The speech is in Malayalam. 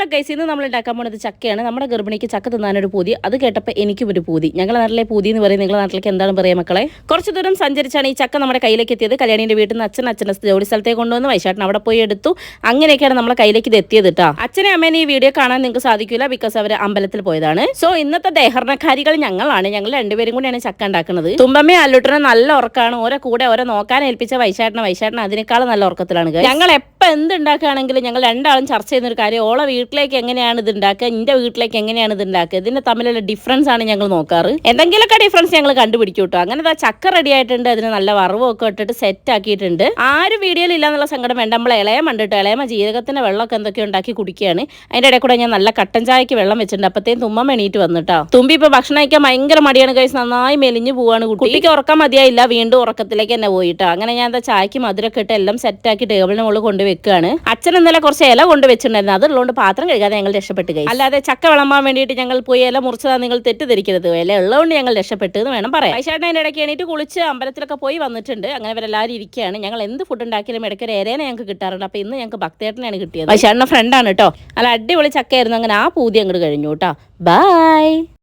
ഹലോ ഗൈസ് ഇന്ന് നമ്മൾ ഉണ്ടാക്കാൻ പോണത് ചക്കയാണ്. നമ്മുടെ ഗർഭിണിക്ക് ചക്ക തിന്നാനൊരു പൂതി. അത് കേട്ടപ്പോൾ എനിക്കും ഒരു പൂതി. ഞങ്ങളുടെ നാട്ടിലെ പൂതി എന്ന് പറയും നിങ്ങളുടെ നാട്ടിലേക്ക് എന്താണ് പറയുക മക്കളെ? കുറച്ച് ദൂരം സഞ്ചരിച്ചാണ് ഈ ചക്ക നമ്മുടെ കയ്യിലേക്ക് എത്തിയത്. കല്യാണിന്റെ വീട്ടിൽ നിന്ന് അച്ഛൻ അച്ഛന്റെ ജോലി സ്ഥലത്തേക്ക് കൊണ്ടുവന്ന് വൈശാട്ടൻ അവിടെ പോയി എടുത്തു. അങ്ങനെയൊക്കെയാണ് നമ്മളെ കയ്യിലേക്ക് ഇത് എത്തിയത് കേട്ടോ അച്ഛനെ അമ്മേനെ ഈ വീഡിയോ കാണാൻ നിങ്ങൾക്ക് സാധിക്കില്ല ബിക്കോസ് അവർ അമ്പലത്തിൽ പോയതാണ്. സോ ഇന്നത്തെ ദേഹരണക്കാരികൾ ഞങ്ങളാണ്. ഞങ്ങൾ രണ്ടുപേരും കൂടിയാണ് ചക്ക ഉണ്ടാക്കുന്നത്. തുമ്പമ്മേ അല്ലുട്ടനെ നല്ല ഉറക്കാണ്. ഓരോ കൂടെ ഓരോ നോക്കാൻ ഏൽപ്പിച്ച വൈശാട്ടന വൈശാട്ടന അതിനേക്കാളും നല്ല ഉറക്കത്തിലാണ്. ഞങ്ങൾ എപ്പോൾ എന്ത് ഉണ്ടാക്കുകയാണെങ്കിലും ഞങ്ങൾ രണ്ടാളും ചർച്ച ചെയ്യുന്ന ഒരു കാര്യം ഓളെ വീട്ടിലേക്ക് എങ്ങനെയാണ് ഇത് ഉണ്ടാക്കുക എന്റെ വീട്ടിലേക്ക് എങ്ങനെയാണ് ഇത് ഉണ്ടാക്കുക ഇതിന്റെ തമ്മിലുള്ള ഡിഫറൻസ് ആണ് ഞങ്ങൾ നോക്കാറ്. എന്തെങ്കിലുമൊക്കെ ഡിഫറൻസ് ഞങ്ങൾ കണ്ടുപിടിക്കും കേട്ടോ. അങ്ങനെ ചക്ക റെഡി ആയിട്ടുണ്ട് അതിന് നല്ല വറവൊക്കെ ഇട്ടിട്ട് സെറ്റ് ആക്കിയിട്ടുണ്ട്. ആരും വീഡിയോയിൽ ഇല്ല എന്നുള്ള സങ്കടം വേണ്ട. നമ്മൾ ഇളയം കണ്ടിട്ട് ഇളയമ ജീരകത്തിന്റെ വെള്ളമൊക്കെ എന്തൊക്കെയോ ഉണ്ടാക്കി കുടിക്കുകയാണ്. അതിന്റെ ഇടയിൽ കൂടെ ഞാൻ നല്ല കട്ടൻ ചായക്ക് വെള്ളം വെച്ചിട്ടുണ്ട്. അപ്പത്തേയും തുമ്മ എണീറ്റ് വന്നിട്ടോ തുമ്പി ഇപ്പൊ ഭക്ഷണം കഴിക്കാൻ ഭയങ്കര മടിയാണ് കഴിച്ച് നന്നായി മെലിഞ്ഞു പോവാണ് കുട്ടി. കുട്ടിക്ക് ഉറക്കം മതിയായില്ല വീണ്ടും ഉറക്കത്തിലേക്ക് തന്നെ പോയിട്ടോ അങ്ങനെ ഞാൻ എന്താ ചായക്ക് മധുരമൊക്കെ ഇട്ട് എല്ലാം സെറ്റാക്കി ടേബിളിന് മുകളിൽ കൊണ്ട് വെക്കുകയാണ് അച്ഛൻ ഇന്നലെ കുറച്ച് ഇല കൊണ്ട് വെച്ചിട്ടുണ്ടായിരുന്നു. അതുള്ളതുകൊണ്ട് പാത്രം കഴുകാതെ ഞങ്ങൾ രക്ഷപ്പെട്ട് കഴിയും അല്ലാതെ ചക്ക വിളമ്പാൻ വേണ്ടിയിട്ട് ഞങ്ങൾ പോയി ഇല മുറിച്ചതാ നിങ്ങൾ തെറ്റിദ്ധരിക്കരുത്. ഇല ഉള്ളതുകൊണ്ട് ഞങ്ങൾ രക്ഷപ്പെട്ടു എന്ന് വേണം പറയാം വൈശാട്ടൻ അതിന്റെ ഇടയ്ക്ക് എണീറ്റ് കുളിച്ച് അമ്പലത്തിലൊക്കെ പോയി വന്നിട്ടുണ്ട്. അങ്ങനെ ഇവരെല്ലാവരും ഇരിക്കുകയാണ്. ഞങ്ങൾ എന്ത് ഫുഡ് ഉണ്ടാക്കിയാലും ഇടയ്ക്ക് ഒരു ഇരേനെ ഞങ്ങൾക്ക് കിട്ടാറുണ്ട്. അപ്പോൾ ഇന്ന് ഞങ്ങൾക്ക് ഭക്തേട്ടനാണ് കിട്ടിയത്. വൈശാട്ടന്റെ ഫ്രണ്ടാണ് കേട്ടോ. അല്ല അടിപൊളി ചക്കയായിരുന്നു. അങ്ങനെ ആ പൂതി അങ്ങോട്ട് കഴിഞ്ഞു കേട്ടോ. ബൈ